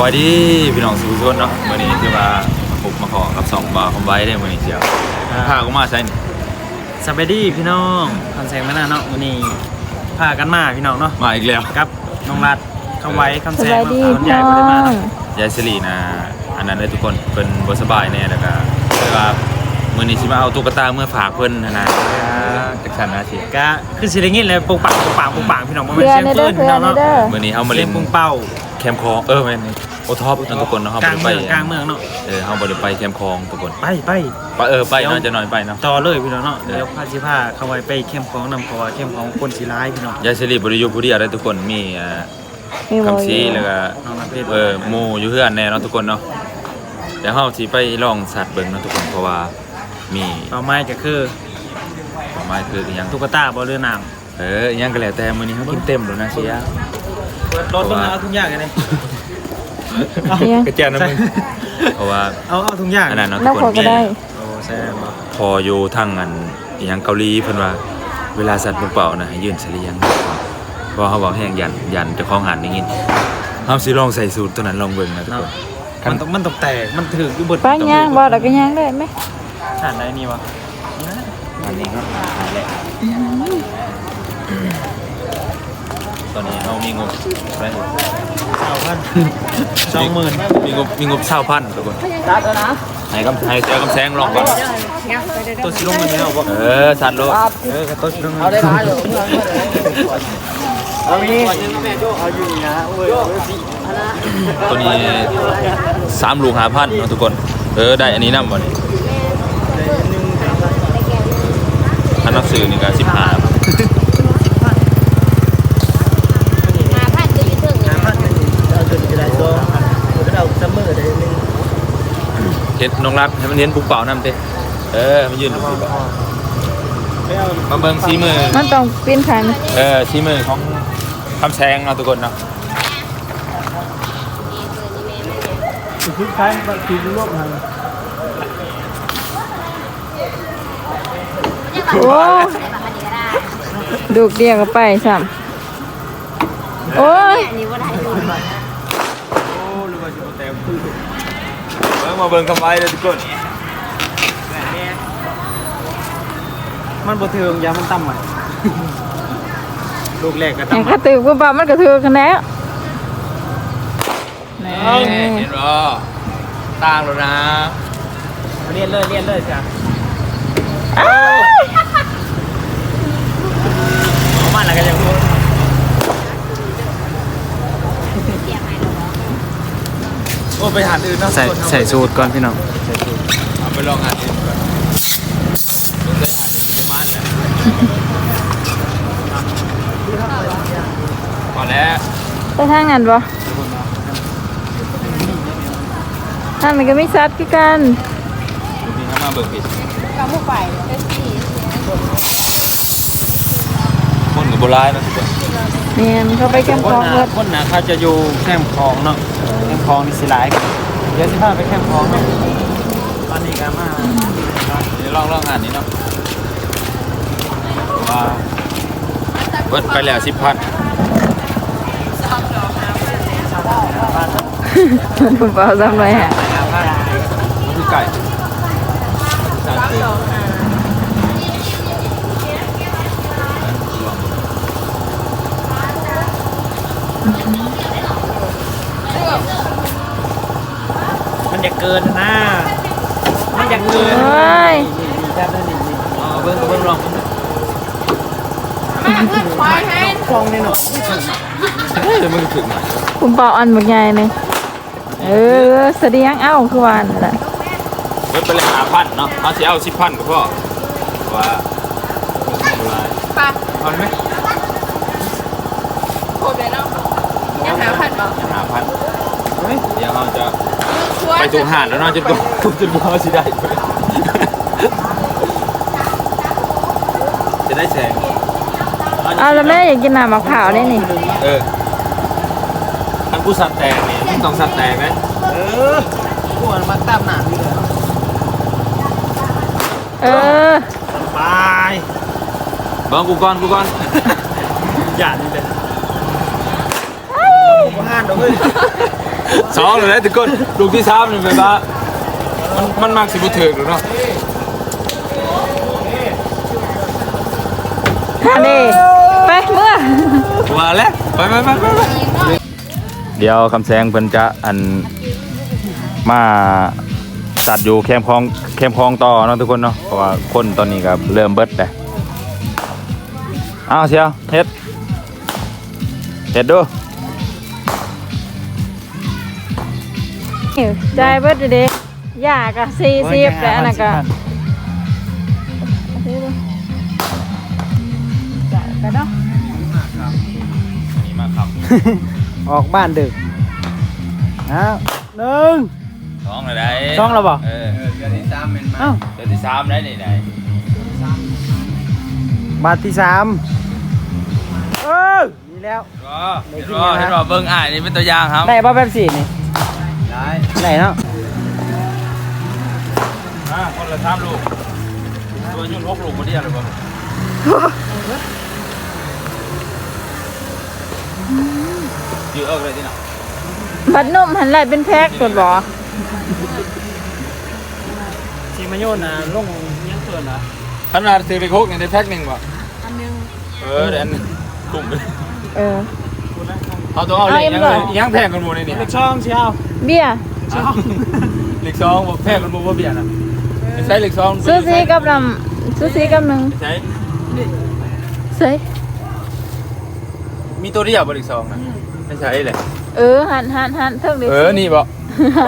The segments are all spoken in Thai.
บายดีพี่น้องสุขชนเนาะวันนี้ที่ว่าผมมาขอกับสองบาร์คอมไว้ได้วันนี้เชียวพาก็มาใช่นี่สบายดีพี่น้องคอนแสงมาหน้าเนาะวันนี้พากันมาพี่น้องเนาะมาอีกแล้วครับน้องรัดคำไว้คำสแสงบายดีคนพี่ใหญ่น้อบ่ได้มางเนาะยายสิรินะอันนั้นเลยทุกคนเป็นบสบายแน่แล้วก็เลยว่ามื้อนี้สิมาเอาตุ๊กตาเมื่อฝากเพิ่นนะนะ จักสันนะสิก็คือสิได้ยินเลยปุงปังปุงปังปุงปังพี่น้องบ่เพื่แม่นอนเสียงในเด้ปือนเพื่พี่อน้อนงในเนาะเด้อมื้อนี้เฮามาเสีเล่ยงนปุงเป้าแคมป์คลองเออแม่นโอท็อปนั่นทุกคนเนาะเฮากบ่ลางได้ไปเมืองกลางเมืองเนาะเออเฮาบ่ได้ไปแคมป์คลองทุกคนไปไปไปเออไปเนาะจะหน่อยไปเนาะต่อเลยพี่น้องเนาะเออเดี๋ยวพาสิพาเข้าไว้ไปเข้มของนำเพราะว่าเข้มของคนสิร้ายพี่น้องยายสิริบ่ได้อยู่ผู้เดียวได้ทุกคนมีอ่า มีบอคำยซีแล้วก็น้องนักเพชรเออหมูอยู่เพื่อนแน่เนาะทุกคนเนาะเดี๋ยวเฮาสิไปลองสัตว์เบิ่งเนาะทุกคนเพราะว่ามีเป้าหมายก็คือ ประมาณคืออหยังตุ๊กตาบ่เรือน้เอออหยังก็แล้วแต่มื้อนี้เฮากินเต็มแล้วนะเสียำเปิดรถเบิ่งเอาทุกอย่างกันเลย เสียงกระเจยนนะมึงเพราะว่าเอาเอาทุกอย่างอันนั้นเนาะทุน้ากคขอนก็มีได้ โอ้แซ่บบ่พออยู่ทางอันอหยังเกาหลีเพิ่นว่า เวลาสัตว์เปล่าๆนะให้ยืนเสลียงเพราะเขาบอกแห้งยันยันเจ้าของหันอย่างงี้เฮาสิลองใส่สูตรตัวนั้นลองเบิ่งนะทุกเนาะคนมันต้องมันต้องแตกมันถึงอยู่บนป้าย่างบ่แล้วก็ย่างได้ไหมอ่านได้นี่วะ อันนี้ก็หาแหละตอนนี้เฮามีงบอะไรเก้าพันสองหมื่นมีงบมีงบเช่าพันทุกคนให้กำให้เจอกำแสงลองก่อนตัวสิลงมันไม่เอาบ่เออสัตว์โลกเออกับตัวสิลงเอาได้ร้ายเลยเอานี่เอาอยู่นะเว้ยตัวนี้สามลูกหาพันเนาะทุกคน เออได้อันนี้นำบ่นี่อั นนับสื่อนี่ก็สิบห้าหาพันตัวอยู่ถึงห้าพันเอาจนจะได้ตัวเอาซัมเมอร์ได้นึงเห็นน้องรักให้มันเห็นปุ๊กเป่านำเต้เออมันยืนดูปุ๊กเป่ามาเบิ่งซีมือมันต้องปีนขันเออซีมือของคำแซงเนาะทุกคนเนาะคือคล้ายแบบทีมโลกมัน โอ้ดูกเดียวก็ไปซ้ำโอ้ยอันนี้ว่าได้อยู่โอ้หรือว่าจะมาแตกเบิ่งมาเบิ่งคำไว้เลยทุกคนมันบ่เทิงยามันต่ำใหม่ลูกแรกก็แข่งต่ำกระตือปุ๊บปั๊บมันกระถือกันแล้วนี่เห็นบ่ต่างแล้วนะเรียนเลยเรียนเลยจ้ะ อ้ายเอามันแล้วก็ยังพูดโอ้ไปหาอื่นเนาะใส่ใส่สูตรก่อนพี่น้องเอาไปลองหาอื่นก่อนต้องได้หาอื่นประมาณแหละพอแล้วไปทางนั้นบ่ทางนั้นก็ไม่ซัดคือกันนี่เข้ามาเบิกผิดกับผู้ฝ่ายเป็นสี่ คนกั บโบราณนะทุกคนเนียนเขาไปแคมป์คขนองนะเบิดคนนะเขาจะอยู่แคมป์คลองเนาะแคมป์คลองนี่สิหลายกันเดี๋ยวสิพาไปแคมป์คลองเนาะตอนนี้ก็มาเดี๋ยวลองลองอ่านนี้เนาะว่าเบิดไปแล้วสิบพันผมเปล่าซ้ำเลยฮะมันคือไก่จานเต็ม มันจะเกินนะมันจะเกินโอ้ยนี่ๆๆจับได้นี่เอาเบิ้งเบิ้งลองมาเพื่อนควายให้ๆคลองนี่เนาะเฮ้ยมันถึงไหนผมเปล่าอันบักใหญ่เลยเออเสดียงเอ้าคือวาอันแหละเบิดไปแล้วหาพันเนาะเอาสิเอาสิบพันก็พอว่าโบราณปะเอาไหม โคตรเลยเนาะ ยังหาพันเดี๋ยวเราจะไปตูหานแล้วเนาจนตัวจนตัวสิได้จะได้แสงเอาแล้วแม่อยากกินน้ำมะพร้าวได้นี่เออทั้งกูสัตว์แตกนี่มึงต้องสัตว์แตกนะเออพวกมันตามหนานี่เลยเออบายบิ้งกูก่อนกูก่อนอย่านี่เลยานเด้อเฮ้ยสองเลยนะทุกคนลูกที่สามนี่แบบว่ามันมันมากสิบุถือหรือเนาะอันนี้ไปเมื่อมาแล้วไปไปไปไปเดี๋ยวคำแสงเพิ่นจะอันมาตัดอยู่แคมคลองแคมคลองต่อเนาะทุกคนเนาะเพราะว่าคนตอนนี้ก็เริ่มเบิดแล้วอ้าวเชียวเฮ็ดเฮ็ดดู จ่ายเบิดเด็กยากอะสี่สิบแต่อันนั้นก็จ่ายไปเนาะนี่มาครับออกบ้านดึกอ้าวหนึ่งสองเลยได้สองแล้วบ่ เออเดือนที่สามเป็นเอ้าเดือนที่สามได้นี่ไหนบาทที่สามเออนี่แล้วก็เห็นว่าเห็นว่าเบิ่งอ่านนี่เป็นตัวอย่างครับได้ป่ะแป๊บสี่นี่ ได้ได้เนาะอ่าคนละสามลูกตัวยุ่นหกลูกมาเดียวเลยบ่ยืดเอิกเลยที่ไหนบัดนมหันไหลเป็นแพ็คกดบ่ชีมาโยนนะลงยังเกินนะขนาดซื้อไปโคกยังได้แพ็คหนึ่งบ่อันนึงเออเดี๋ยวอันหนึ่งกลุ่มไปเออเอาตัวเอาเหล็กเอาเอ็ยังมเหรเลอยยังแพงกันหมดเลยนี่เล็กช่องเชียวเบี้ย ช่องเหล็กซองบอกแพงกันหมดว่าเบียร์นะไม่ใช่เหล็กซองซูซีกับนำซูซีกับหนึ่งไม่ใช่เซ่มีตัวเดียวบเหล็กซองนะไม่ใช่เลยเออหันหันหันเทิงดิเออนี่บ่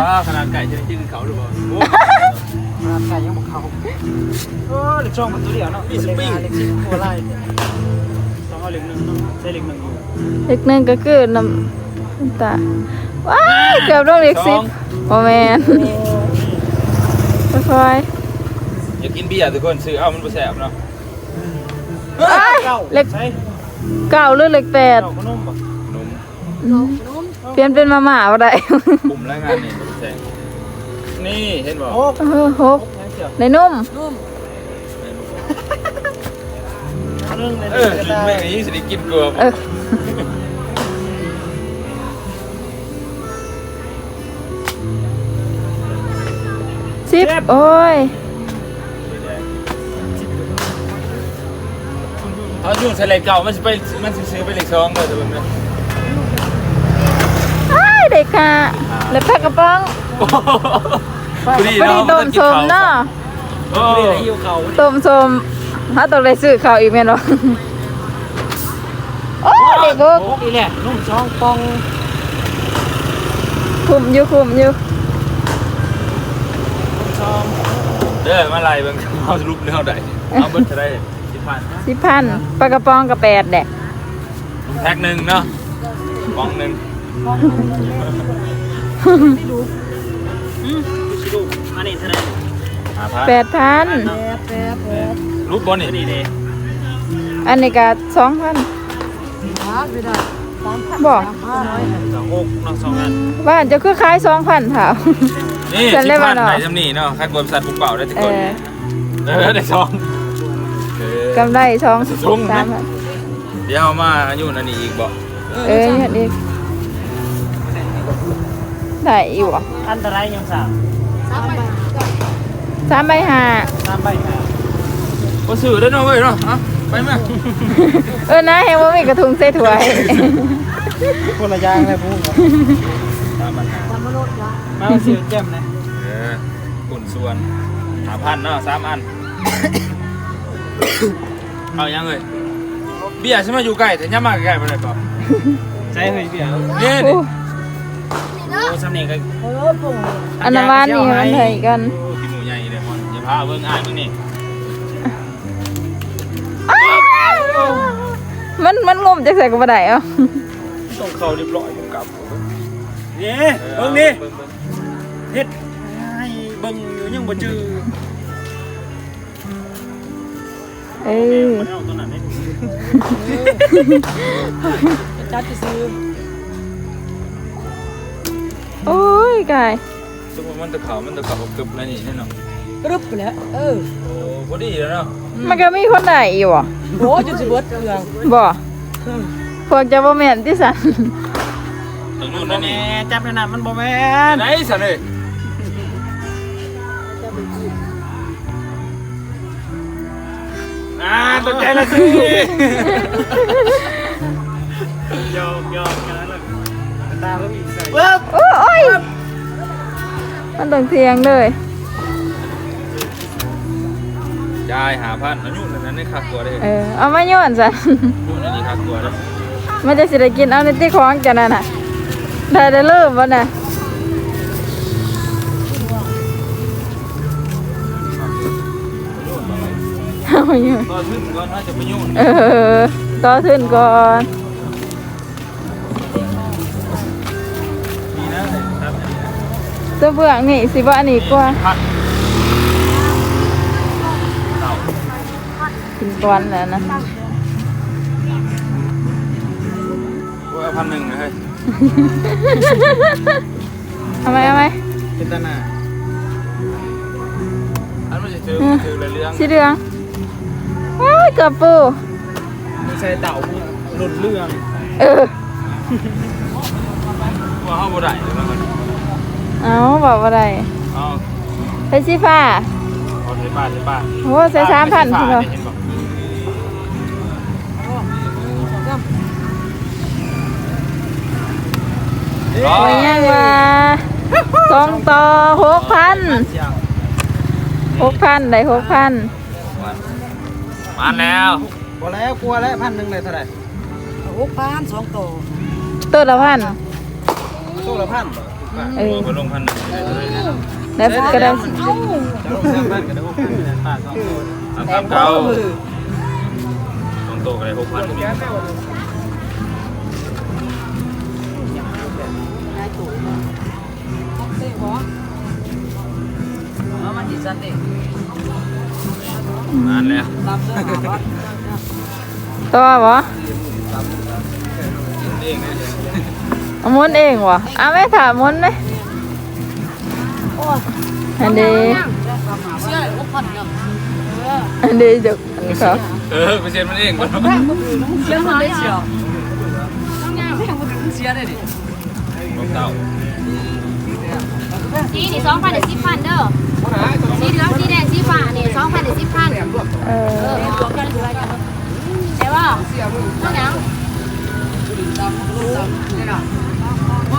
ว่าขนาดไก่จะได้กินเขาหรือเปล่าโอ้ร้านไก่ยังบอกเขาเออเล็กช่องมันตัวเดียวเนาะเล็กปิ้งเล็กชิ้นตัวไล่ต้องเอาเล็กหนึ่งเนาะใช้เล็กหนึ่งอยู่เล็กหนึ่งก็คือนำตาว้ายเกือบโดนเล็กสิบ โอแมนค่อยอยากกินเบียร์ทุกคนซื้อเอามันบ่แสบเนาะๆว้ายเก้าเล็กใช้เก้าหรือเล็กแปดเก้าขนมบ่นมเปลี่ยนเป็นมาม่าบ่ได้ ปุ่มแล้วงานนี่แสงนี่เห็นบ่โอ้เออหกยังเกี่ยวในนุ่มเรื่องในเอเรื่อองกินแม่งนี้สิได้กินเกลือเออ โอ้ยถ้ายุ่งใส่เหล็กเก่ามันสิไปมันสิซื้อไปเหล็กซองเลยแต่เบิ่งเด้ออ้ายเด็กค่ะแล้วแพ็กกระป๋องพอดีพอดีเนาะต้มสมเนาะโอ้เรื่องหิวเขาต้มสมถ้าต้องได้ซื้อข้าวอีกแม่นบ่โอ้ยเด็กบุกโอ้อีแหละนุ่มช่องปองคุมอยู่คุมอยู่ช่อง เด้อมาไล่เบิ่งเอารูปเนื้อได้เอาเบิดจะได้สิพันสิพันปลากระป๋องกับแปดแดะแพ็คหนึ่งเนาะกล่องหนึ่งดูอันนี้เท่าไหร่หาพันแปดพันรูปบอลนี่นี่เลยอันนี้ก็สองพันบอกสองหกน้องสองอันว่าจะคือขายสองพันเถา นี่ฉันสิได้พัมานเนาะไหนจำนี่เนาะค่ากวนสัตว์ปุกเป่าได้ทุกเอคนอเออได้ซองเออ กำไรสองสูงไหมสามพันเดี๋ยวเอามาอยู่นั่นนี่อีกบ่เออเนี่ยอีกได้อยู่อะอันตรายยังสามสามใบห้าสามใบห้าก็ซื้อได้เนาะเว้ยเนาะเอาไปไหมเออนะเห็นว่ามีกระทุงใส่ถ้วย คนละอย่างเลยพูดสามพั นห้ามาเสียแจ่มนะเออกุ่นส่วนหาพันเนาะสามอัน เอายังเลยเบียร์ใช่ไหมอยู่ใกล้แต่ย่ามาใกล้ๆไปเลยป่ะใช่เฮ้ยเบี้ยนี่โอ้นี่โอ้สำเนียงก็อันนั้นว่านี่มันเถยกันโอ้กินหมูใหญ่เลยมันอย่าพาเบิ่งอ่านมึงนี่อ้าวมันมันงมจากใส่กับบัไดเอะต้องเข้าเรียบร้อยอยู่กับ นี่เบิ่งนี่เฮ็ดให้เบิ่งอยู่ยังบ่จื้อเออมันเอาตัวนั้นให้จัดซื้อโอ้ยกายสมมติมันตะเขามันตะเขากึบแล้วนี่แน่นอนกรึบไปแล้วเออโอ้พอดีแล้วเนาะมันก็มีคนไหนอยู่อะโอ้จนสิเบิดเครื่องบ่พวกจะบ่แม่นที่สัน ตรงมันู้นนบ่นั่นแม่นี่นจับนั่นน่ะมันบ่แม่นไหนสันเลยอ่าตกใจละสิยอกยอกกันแล้วตาก็มีใส่ปึ๊บโอ้โอ้ยมันต้องเทียงเลยยายหาพันอายุนั่นนั่นนี่คักตัวเลยเออเอามาโย้อนซะอยู่นั่นนี่คักตัวเลยมันจะสิได้กินเอาในที่ของจังนั่นน่ะ ได้ได้เริ่มบ่น่ะเอาอยู่ก็ขึ้นก็น่าจะไปยุ่งเออต่อขึ้นก่อนดีนะเลยครับตัวเบื้องนี่สิบ่อันนี้กว่าพันกินก่อนแล้วนะกูเอาพันหนึ่งนะเฮ้ย เอาไหมเอาไหมเป็นตาหน้าอันมันจะเจอเจอเรื่องสีเหลืองว้ายเกือบปูมึงใส่เต่ามึงหล่นเรื่องเออว่าเขาบ่ได้เลยมันเอาบอกว่าไรเอาใส่สีฟ้าเอาใส่บ้านใส่บ้านโอ้ใส่สามพันใส่พี่บ้าน้อง โอ้ยยังว่าสองต่อหกพันเสียงหกพันได้หกพันมาแล้วพอแล้วกลัวแล้วพันหนึ่งเลยเท่าไหร่หกพันสองโตตัวละพันตู้ละพันบ่เออไปลงพันหนึ่งแล้วก็ได้จะลงสามพันก็ได้หกพันป้าสองคนสามสามเก้าสองโตก็ได้หกพัน จิสันเด็กมาแล้วตามเสื้อหาวัดตัวบ่เองนะเอาหมุนเองวะเอาไหม่ถามมุนไหมอันนี้เสื้อหกพันเนาะอันนี้จุกอันนี้เขาเออไปเซ็นมันเองก่อนเสื้อมันได้เชียวต้องย่างไม่ยังมาถึงเสียเลยดิของเต่าสีนี่สองพันเดี๋ยวสิบพันเด้อ สีเหลืองสีแดงสีฟ้านี่สองพันเดี๋ยวสิบพันเอเออรวมกันคืออะไรกันแต่ว่าต้องยังนี่นะ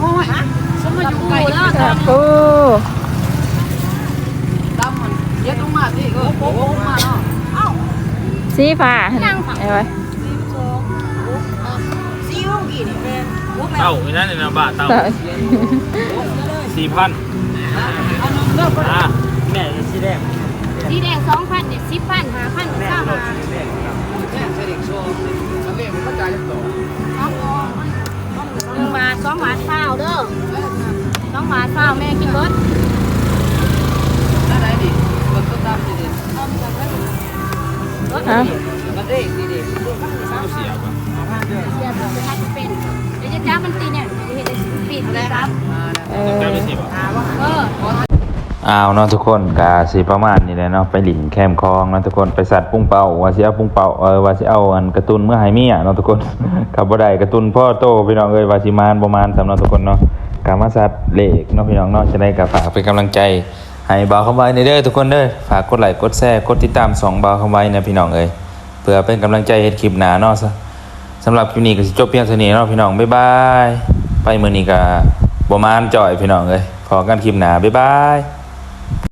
โอ้ยสมัยอยู่ไกลปูแล้วจับปูตามมันเย็ดลงมาสิเออโป๊ะลงมาเนาะสีฟ้าเห็นไหมไอ้ไว้ซีอิ๊วกี่นี่แม่เต่าไอ้นั่นเนี่ยนะบาเต่าต่อสี่พันอ่า แม่สีแดงสีแดงสองพันเดี๋ยวสิบพันห้าพันเก้าพันแม่เสด็จโซ่มันเล่นมันจ่ายยังต่อหนึ่งบาทสองบาทเปล่าเด้อสองบาทเปล่าแม่กินรถอะไรดิมันก็ตามสิเด็ดรถฮะมันได้สิเด็ดเสียป่ะเสียบเป็นให้เป็นเดี๋ยวจะจ้ามันตีเนี่ยเดี๋ยวจะปิดเลยครับเอได้อไม่สิบ อ้าวเนาะทุกคนกาสีประมาณนี้เลยเนาะไปหลินแคมคลองเนาะทุกคนไปสัตว์ปุ้งเป่าว่าสิเอาปุ้งเป่าเออว่าสิเอาอันการ์ตูนเมื่อไหเมียเนาะทุกคนขับบ่ได้การ์ตูนพ่อโตพี่น้องเอ้ยว่าสิมานประมาณสำหรับทุกคนเนาะกามาสัตว์เลขเนาะพี่น้องเนาะจะได้กับฝากเป็นกำลังใจให้บ่าวเขาไว้ในเด้อทุกคนเด้อฝากกดไลค์กดแชร์กดติดตามสองบ่าวเขาไว้นะพี่น้องเอ้ยเพื่อเป็นกำลังใจเฮ็ดคลิปหนาเนาะซะสำหรับคลิปนี้ก็สิจบเพียงเท่านี้เนาะพี่น้องบ๊ายบายไปมื้อนี้ก็บ่มานจ่อยพี่น้องเอ้ยพอกันคลิปหนาบ๊ายบาย